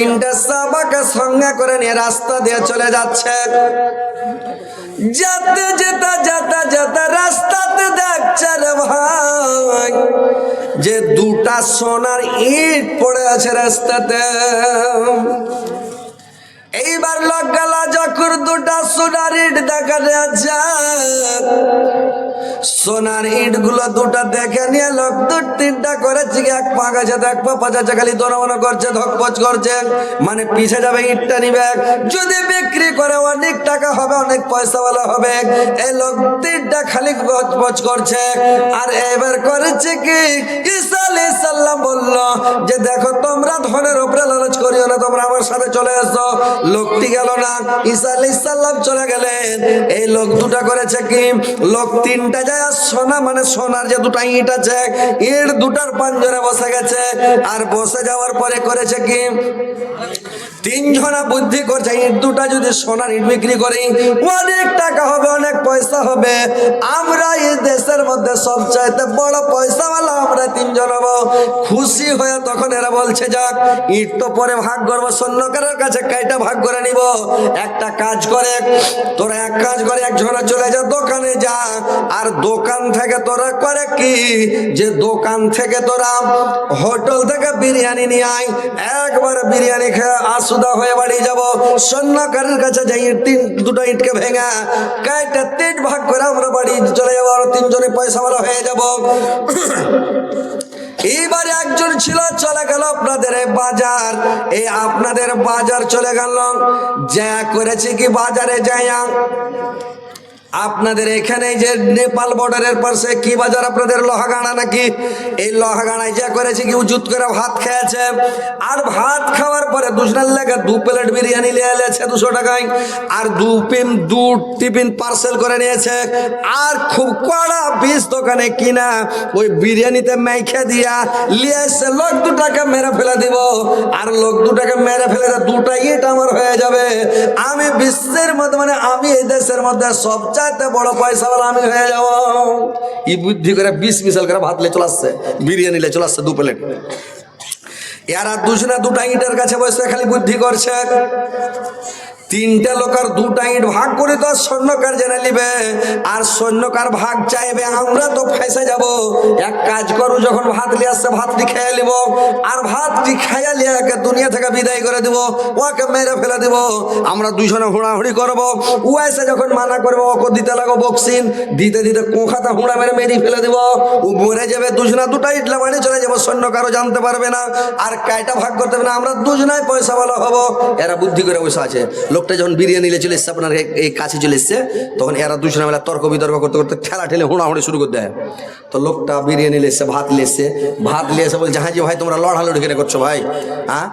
তিনটা সাবাকে সঙ্গে করে নিয়ে রাস্তা দিয়ে চলে যাচ্ছে। যেতে যেতে যেতে যেতে রাস্তাতে দেখছে রে ভাই, যে দুটা সোনার ইট পড়ে আছে রাস্তাতে। এইবার লোক গেল যখন দুটা সোনার ইট দেখা যাচ্ছে সোনার ইটগুলো দুটা দেখে নিয়ে লোক দু তিনটা করেছে এক পা গেছে এক পা পাচাচ্ছে খালি দোনামনো করছে ধকপচ করছে। মানে পিছে যাবে ইটটা নিবে। যদি বিক্রি করে অনেক টাকা হবে, অনেক পয়সা বলা হবে। এই লোক তিনটা খালি গচপচ করছে। আর এবার করেছে কি? ঈসা সালাম বলল যে দেখো, তোমরা ধনের উপরে লালচ করিও না, তোমরা আমার সাথে চলে এসো। লোকটি গেল না, ঈসা সালাম চলে গেলেন। এই লোক দুটা করেছে কি? লোক তিনটা যায় সোনা মানে সোনার যে দুটা ইট আছে, ইট দুটার পাঞ্জরে বসে গেছে। আর বসে যাওয়ার পরে করেছে কি? তিনজনা বুদ্ধি করছে ইট দুটা যদি সোনার ইট বিক্রি করি, অনেক টাকা হবে, অনেক পয়সা হবে। আমরা এই দেশের মধ্যে সবচাইতে বড় পয়সাওয়ালা আমরা তিনজন হব। খুশি হয়ে তখন এরা বলছে, যাক, ইট তো পরে ভাগ করব, সৈন্যকারের কাছে কাইটা ভাগ করে নিব। একটা কাজ করে, তোরা এক কাজ করে, একজনে চলে যা, দোকানে যা। আর দোকান থেকে তোরা করে কি? যে দোকান থেকে তোরা হোটেল থেকে বিরিয়ানি নিয়ে আয়, একবার বিরিয়ানি খেয়ে আসুদা হয়ে বাড়ি যাব। স্বর্ণকারের কাছে যাই, তিন, দুটো ইটকে ভেঙা কয়েকটা তিন ভাগ করে আমরা বাড়ি চলে যাব আর তিনজনে পয়সাওয়ালা হয়ে যাব। এইবারে একজন ছিল, চলে গেল আপনাদের বাজার। এই আপনাদের বাজার চলে গেল। যা করেছে কি বাজারে যাইয়া আপনাদের এখানে যে নেপাল বর্ডারের পাশে কি বাজার আপনাদের লোহাগাড়া নাকি? এই লোহাগাড়ায় যা করেছে কি, উজুত করে ভাত খেয়েছে। আর ভাত খাওয়ার পরে দুজনের লেগে দু প্লেট বিরিয়ানি নিয়ে এলেছে দুশো টাকায়। আর দু পিন দু টিফিন পার্সেল করে নিয়েছে। আর খুব কড়া বিষ দোকানে কিনা, ওই বিরিয়ানিতে মেখে দিয়া নিয়ে এসে লোক দুটাকে মেরে ফেলে দিব। আর লোক দুটাকে মেরে ফেলে দুটা ইট আমার হয়ে যাবে। আমি বিশ্বের মধ্যে মানে আমি এই দেশের মধ্যে সবচাইতে বড় পয়সাওয়ালা আমি হয়ে যাব ই বুদ্ধি করে বিষ মিশাল করে ভাত লে চলে আসছে বিরিয়ানি লে চলে আসছে দু প্লেট। এরা দুজনে দুটা ইটের কাছে বসে খালি বুদ্ধি করছে। তিনটা লোকের দুটা ইট ভাগ করে তো সৈন্যকার জেনে নিবে। আর সৈন্যকার ভাগ চাইবে, আমরা তো ফেসে যাব। এক কাজ করু, যখন ভাত নিয়ে আসছে ভাতটি খেয়ে নিব। আর ভাতটি খাইয়া নিয়ে দুনিয়া থেকে বিদায় করে দিব। ওকে মেরে ফেলে দিব। আমরা দুজনে হুড়াহুড়ি করব। ও এসে যখন মানা করব, ওকে দিতে লাগো বক্সিন দিতে দিতে কোখাতা হুড়া মেরে মেরে ফেলে দিব। ও মরে যাবে, দুজনা দুটা ইটলা বাড়ি চলে যাব। কারও জানতে পারবে না। আর কাইটা ভাগ করতে হবে না। আমরা দুজনাই পয়সা ভালো হব। এরা বুদ্ধি করে বসে আছে। লোকটা যখন বিরিয়ানি নিয়ে চলে এসছে, আপনার এই- কাছে চলে এসছে, তখন এরা দুজনে বেলা তর্ক বিতর্ক করতে করতে ঠেলা ঠেলে হুড়াহুড়ি শুরু করতে হয় তো লোকটা বিরিয়ানি এসছে, ভাত এসছে, ভাত নিয়ে এসে বলছে হ্যাঁ যে ভাই, তোমরা লড়ালড়ি কেনে করছ ভাই? হ্যাঁ?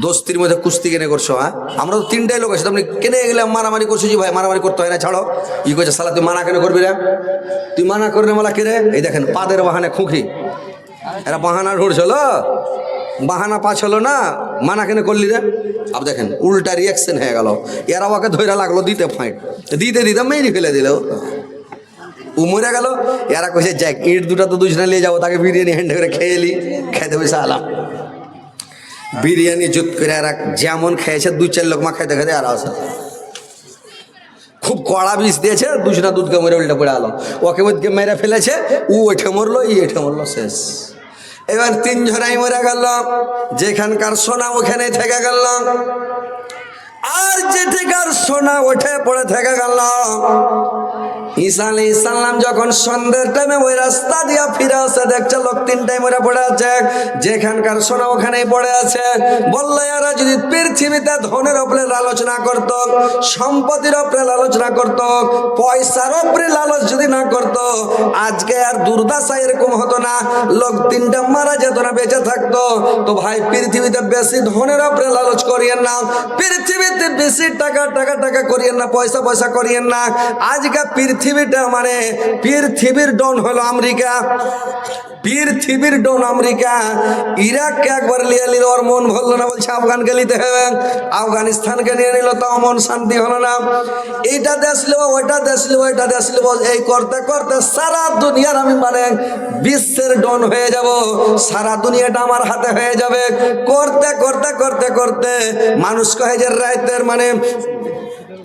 দোস্তির মধ্যে কুস্তি কেনে করছ হ্যাঁ? আমরা তো তিনটাই লোক আছে তুমি কেনে গেলে মারামারি করছ যে ভাই? মারামারি করতে হয় না, ছাড়ো। ই করছে সালা তুই মানা কেন করবি রে? তুই মানা করে মালা কে রে এই দেখেন, পাদের বাহানে খুঁকি। এরা বাহানা ঢুড়ছিল বাহানা পাছ হলো না, মানা কেন করলি রে? আব দেখেন, উল্টা রিয়াকশন হয়ে গেল। এরা ওকে ধৈরা লাগল দিতে ফাইট দিতে দিতে মেরি ফেলে দিল। ও মরে গেল। এরা কইছে, যাক, ইট দুটা তো দুজনে নিয়ে যাব, তাকে বিরিয়ানি হ্যান্ড করে খেয়ে এলি খেতে বসে আলাম বিরিয়ানি জুত করে এরা যেমন খেয়েছে দু চার লোক মা খেতে খেতে আর আসে। খুব কড়া বিষ দিয়েছে, দুজনা দুধকে মেরে উল্টা পড়ে আলো ওকে মেরে ফেলেছে, ও ওঠে মরলো, ই এঠে মরলো, শেষ। এবার তিন ঝরাই মরে গেল। যেখানকার সোনা ওখানে থেকে গেল। আর যেটিকার সোনা ওঠে পড়ে থেকে গেল। ঈসা আলী ইসাল্লাম যখন সন্ধ্যের টাইমে ওই রাস্তা দিয়া ফিরে আসে, দেখছে লোক তিনটাই মরে পড়ে আছে। যেখানকার সোনা ওখানেই পড়ে আছে। বলল, এরা যদি পৃথিবীতে ধনের ওপরে লালচ না করত, সম্পত্তির ওপরে লালচ করত, পয়সার ওপরে লালচ যদি না করত, আজকে আর দুর্দশা এরকম হতো না। লোক তিনটা মারা যেত না, বেঁচে থাকতো। তো ভাই, পৃথিবীতে বেশি ধনের ওপরে লালচ করিয়েন না। পৃথিবীতে বেশি টাকা টাকা টাকা করিয়েন না, পয়সা পয়সা করিয়েন না। আজকে পৃথিবীটা মানে পৃথিবীর ডন হলো আমেরিকা। পৃথিবীর ডন আমেরিকা। ইরাককে একবার লিয়ে নিল ওর মন ভরলো না, বলছে আফগানকে নিতে হবে। আফগানিস্তানকে নিয়ে নিল, তাও মন শান্তি হলো না। এইটা দেশ লিব ওইটা দেশ লিব ওইটা দেশ লিব এই করতে করতে সারা দুনিয়ার আমি মানে বিশ্বের ডন হয়ে যাব। সারা দুনিয়াটা আমার হাতে হয়ে যাবে। করতে করতে করতে করতে মানুষ কহে যে রাইতের মানে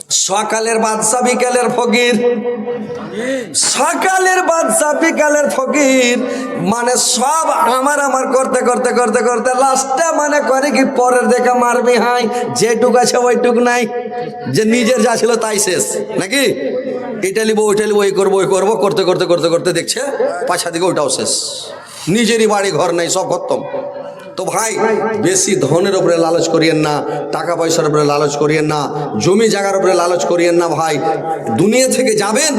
সকালের বাদশা বিকালের ফকির। সকালের বাদশা বিকালের ফকির। মানে সব আমার আমার করতে করতে করতে করতে লাস্টে মানে করে কি পরের দেখে মারবি, হাই। যেটুক আছে ওইটুক নাই। যে নিজের যা ছিল তাই শেষ। নাকি? এটা লিবো, ওইটা লিবো, এই করব, ওই করব, করতে করতে করতে করতে দেখছে পাছা দিকে ওইটাও শেষ। নিজেরই বাড়ি, ঘর নেই, সব খতম। তো ভাই, বেশি ধনের উপরে লালচ করিয়েন না, টাকা পয়সার উপরে লালচ করিয়েন না, জমি জায়গার উপরে লালচ করিয়েন না ভাই। দুনিয়া থেকে যাবেন,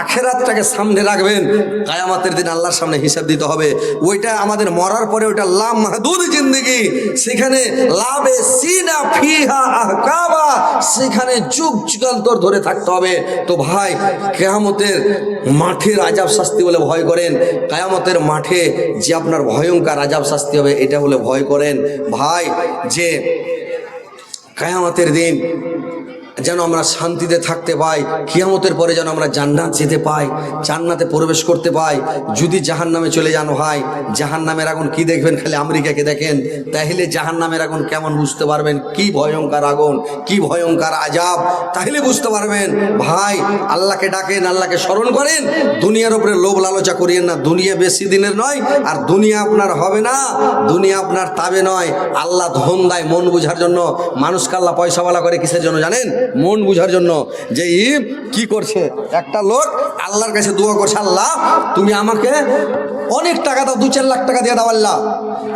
আখেরাতটাকে সামনে রাখবেন, কায়ামাতের দিন আল্লাহর সামনে হিসাব দিতে হবে। ওইটা আমাদের মরার পরে ওইটা লাম মাহদুদ জিন্দগি। সেখানে লাভে সিনা ফিহা আহকাবা সেখানে যুগ যুগান্তর ধরে থাকতে হবে। তো ভাই, কেয়ামতের মাঠের আজাব শাস্তি বলে ভয় করেন। কায়ামতের মাঠে যে আপনার ভয়ঙ্কর আজাব শাস্তি হবে, এটা বলে ভয় করেন। ভাই যে কায়ামতের দিন যেন আমরা শান্তিতে থাকতে পাই, কিয়ামতের পরে যেন আমরা জান্নাত যেতে পাই, জান্নাতে প্রবেশ করতে পাই, যদি জাহান নামে চলে যান ভাই জাহান নামের আগুন কি দেখবেন খালি আমেরিকাকে দেখেন? তাহলে জাহান নামের আগুন কেমন বুঝতে পারবেন? কি ভয়ঙ্কর আগুন, কি ভয়ঙ্কর আজাব, তাহলে বুঝতে পারবেন। ভাই, আল্লাহকে ডাকেন, আল্লাহকে স্মরণ করেন। দুনিয়ার উপরে লোভ লালচা করিয়েন না। দুনিয়া বেশি দিনের নয়, আর দুনিয়া আপনার হবে না। দুনিয়া আপনার তাবে নয়। আল্লাহ ধন দেয় মন বুঝার জন্য। মানুষকে আল্লাহ পয়সাওয়ালা করে কিসের জন্য জানেন? মন বুঝার জন্য যে ই কি করছে? একটা লোক আল্লাহর কাছে দোয়া করছে, আল্লাহ, তুমি আমাকে অনেক টাকা দাও, দু চার লাখ টাকা দিয়ে দাও, আল্লাহ।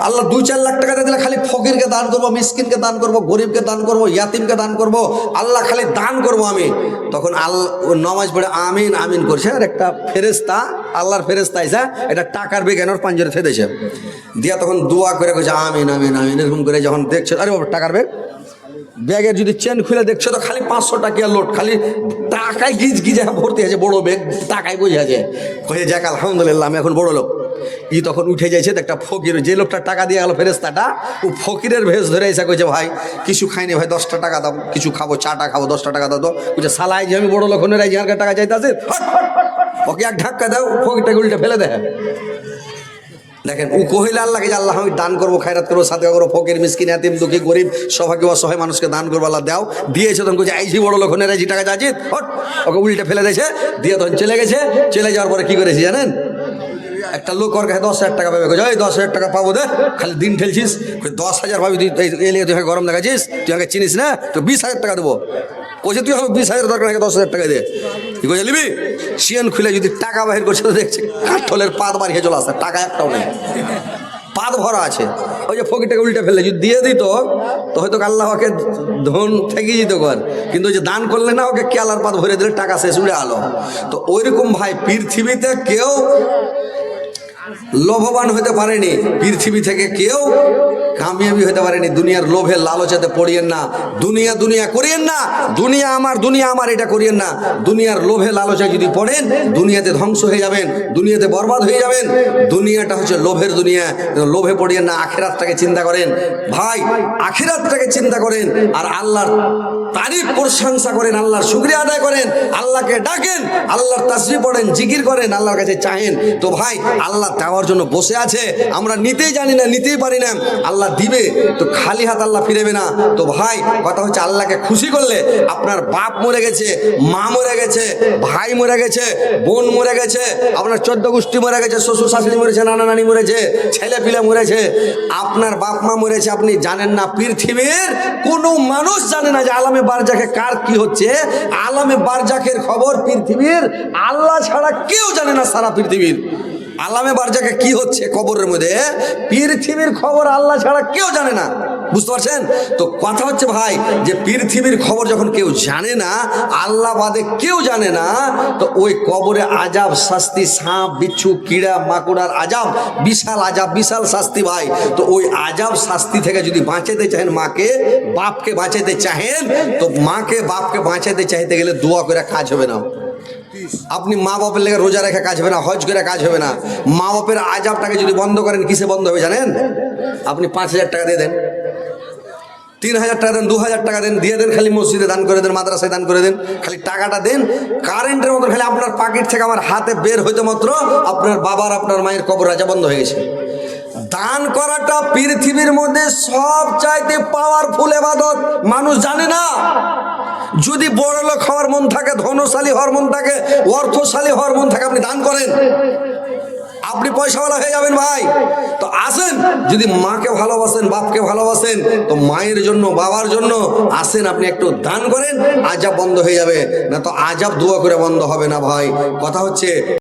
আল্লাহ, দু চার লাখ টাকা দিলে খালি ফকিরকে দান করব, মিসকিনকে দান করব, গরিবকে দান করব, ইয়াতিমকে দান করব, আল্লাহ খালি দান করব আমি। তখন আল্লাহ নমাজ পড়ে আমিন আমিন করছে, আর একটা ফেরেস্তা আল্লাহর ফেরেস্তা এসে এটা টাকার বেগ এনার পাঞ্জরে ফেদেছে। দিয়া তখন দোয়া করে কইছে, আমিন আমিন আমিন। এরকম করে যখন দেখছে, আরে বাবা, টাকার বেগ? ব্যাগের যদি চেন খুলে দেখছ, তো খালি পাঁচশো টাকা লোড খালি টাকায় গিজ গিজে ভর্তি আছে বড় ব্যাগ, টাকায় বোঝা আছে। কয়ে যাক, আলহামদুলিল্লাহ, আমি এখন বড় লোক ই তখন উঠে যাইছে একটা ফকির, যে লোকটা টাকা দিয়ে গেল ফেরেস্তাটা ও ফকিরের ভেস ধরে এসে কইছে, ভাই, কিছু খাইনি, ভাই, দশটা টাকা দাও, কিছু খাব চাটা খাব, দশটা টাকা দাও তো বলছে সালাই যে আমি বড় লোক হনে রাই টাকা চাইতে আছে ওকে এক ধাক্কা দাও, ফকিরটাকে উল্টে ফেলে দেয়। দেখেন, ও কহিলে, আল্লাহকে যে আল্লাহ আমি দান করব, খায়রাত করব সাথে করব, ফকির, মিসকিন, এতিম, দুঃখী, গরিব সবাইকে অসহায় মানুষকে দান করব, আল্লাহ দাও, দিয়েছে তখন কইছে আইসি বড় লোক নেই টাকা যাচ্ছি হট, ওকে উল্টে ফেলে দিয়েছে, দিয়ে তখন চলে গেছে, চলে যাওয়ার পরে কি করেছি জানেন? একটা লোক ওর কাছে দশ হাজার টাকা পাবে ওই দশ হাজার টাকা পাবো দে, খালি দিন ঠেলছিস দশ হাজার পাবি তুই এই তুই গরম দেখাচ্ছিস, তুই আমাকে চিনিস না তো বিশ হাজার টাকা দেবো। কইছে, তুই আমাকে বিশ হাজার দরকার দশ হাজার টাকা দে। কি কইছে নিবি সিএন খুলে যদি টাকা বাহির করছে, তো দেখছে কাঠলের পাত বাড়িয়ে চলে আসে, টাকা একটাও নেই। পাত ভরা আছে। ওই যে ফকিরটাকে উল্টে ফেললে, যদি দিয়ে দিত, তো হয়তো আল্লাহ ওকে ধন থেকে যেত কর কিন্তু ওই যে দান করলে না, ওকে কেলার পাত ভরে দিলে, টাকা শেষ, উড়ে আলো। তো ওইরকম ভাই, পৃথিবীতে কেউ লোভবান হতে পারেনি। পৃথিবী থেকে কেউ কামিয়াবি হতে পারেনি। দুনিয়ার লোভে লালচাতে পড়িয়েন না। দুনিয়া দুনিয়া করিয়েন না। দুনিয়া আমার দুনিয়া আমার, এটা করিয়েন না। দুনিয়ার লোভে লালচায় যদি পড়েন, দুনিয়াতে ধ্বংস হয়ে যাবেন। দুনিয়াতে বরবাদ হয়ে যাবেন। দুনিয়াটা হচ্ছে লোভের দুনিয়া। লোভে পড়িয়েন না। আখেরাতটাকে চিন্তা করেন। ভাই, আখেরাতটাকে চিন্তা করেন। আর আল্লাহর তারিফ প্রশংসা করেন, আল্লাহর শুক্রিয়া আদায় করেন, আল্লাহকে ডাকেন, আল্লাহর তাসরি পড়েন, জিকির করেন, আল্লাহর কাছে চাহেন। তো ভাই, আল্লাহ দেওয়ার জন্য বসে আছে, আমরা নিতেই জানি না, নিতেই পারি না। আল্লাহ দিবে, তো খালি হাত আল্লাহ ফিরেবে না। তো ভাই, কথা হচ্ছে আল্লাহকে খুশি করলে আপনার বাপ মরে গেছে, মা মরে গেছে, ভাই মরে গেছে, বোন মরে গেছে, আপনার চোদ্দ গোষ্ঠী মরে গেছে, শ্বশুর শাশুড়ি মরেছে, নানা নানি মরেছে, ছেলে পিলে মরেছে, আপনার বাপ মা মরেছে, আপনি জানেন না, পৃথিবীর কোনো মানুষ জানে না যে আলামে বারজাকে কার কি হচ্ছে? আলমে বারজাকের খবর পৃথিবীর আল্লাহ ছাড়া কেউ জানে না সারা পৃথিবীর। আলামে বারজাকে কি হচ্ছে কবরের মধ্যে? পৃথিবীর খবর আল্লাহ ছাড়া কেউ জানে না। বুঝতে পারছেন? তো কথা হচ্ছে ভাই, যে পৃথিবীর খবর যখন কেউ জানে না, আল্লাহ বাদে কেউ জানে না, তো ওই কবরে আজাব, শাস্তি, সাপ, বিচ্ছু, কিড়া, মাকুড়ার আজাব, বিশাল আজাব, বিশাল শাস্তি ভাই। তো ওই আজাব, শাস্তি থেকে যদি বাঁচাতে চাহেন মাকে, বাপকে বাঁচাতে চাহেন, তো মাকে, বাপকে বাঁচাতে চাইতে গেলে দোয়া করে কাজ হবে না। আপনি মা বাপের লেগে রোজা রেখে কাজ হবে না, হজ করে কাজ হবে না। মা বাপের আজাবটাকে যদি বন্ধ করেন, কিসে বন্ধ হবে জানেন? আপনি পাঁচ হাজার টাকা দিয়ে দেন। তিন হাজার টাকা দেন, দু হাজার টাকা দেন, দিয়ে দেন, খালি মসজিদে দান করে দেন, মাদ্রাসায় দান করে দেন, খালি টাকাটা দেন। কারেন্টের মতো খালি আপনার পাকেট থেকে আমার হাতে বের হইতে মাত্র আপনার বাবার, আপনার মায়ের কবর রাজা বন্ধ হয়ে গেছে। দান করাটা পৃথিবীর মধ্যে সব চাইতে পাওয়ারফুল এবাদত। মানুষ জানে না। যদি বড় লোক হওয়ার মন থাকে, ধনশালী হওয়ার মন থাকে, অর্থশালী হওয়ার মন থাকে, আপনি দান করেন। আপনি পয়সাওয়ালা হয়ে যাবেন ভাই। তো আসেন, যদি মাকে ভালোবাসেন, বাপকে ভালোবাসেন, তো মায়ের জন্য, বাবার জন্য আসেন, আপনি একটু দান করেন, আজাব বন্ধ হয়ে যাবে। না তো আজাব দোয়া করে বন্ধ হবে না ভাই। কথা হচ্ছে